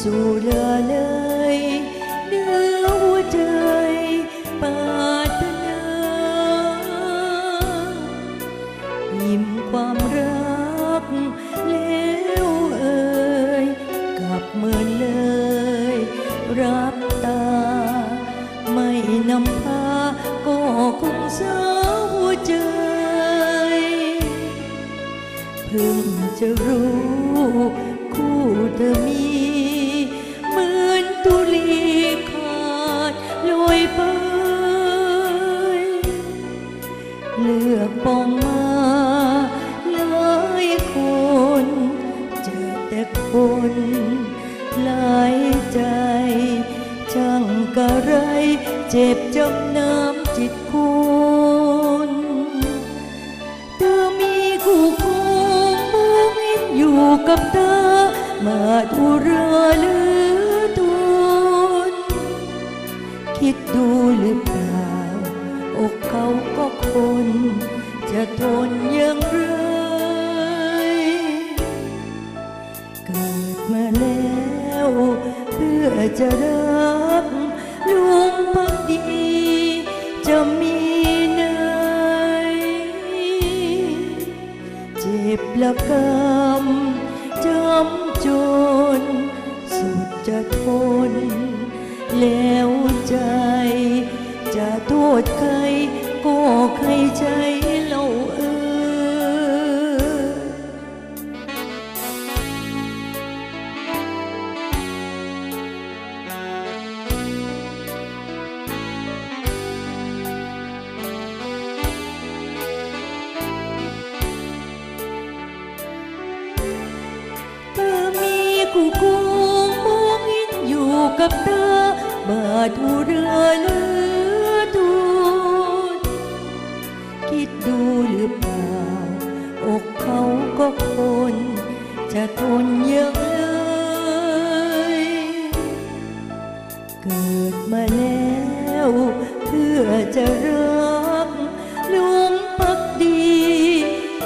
สู่เลือเลยเนื้อหัวใจปารถนายิ้มความรักแล้วเอ่ยกลับเมื่อเลย รับตา ไม่นำพาก็คงเศร้าหัวใจเพิ่งจะรู้ คู่เธอมี เลือกปองมาหลายคนเจอแต่คนหลายใจช่างกะไร เจ็บจำน้ำจิตคุณเธอมีคู่ครองมองเห็นอยู่กับเตามาดูเรือหรือทุนคิดดูหรือเปล่าอกเขา คนจะทนอย่างไร เกิดมาแล้ว เพื่อจะรักลุงพักดี จะมีไหนเจ็บละกำจำจน สุดจะทน แล้วใจจะโทษใคร ใครใจเราเออเธอมี จะทนยังเลย เกิดมาแล้ว เพื่อจะรักลุงพักดี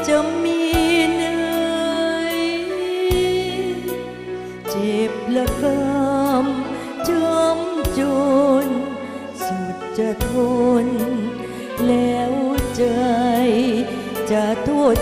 จะมีไหนเจ็บละกำจำจน สุดจะทน แล้วใจจะโทษ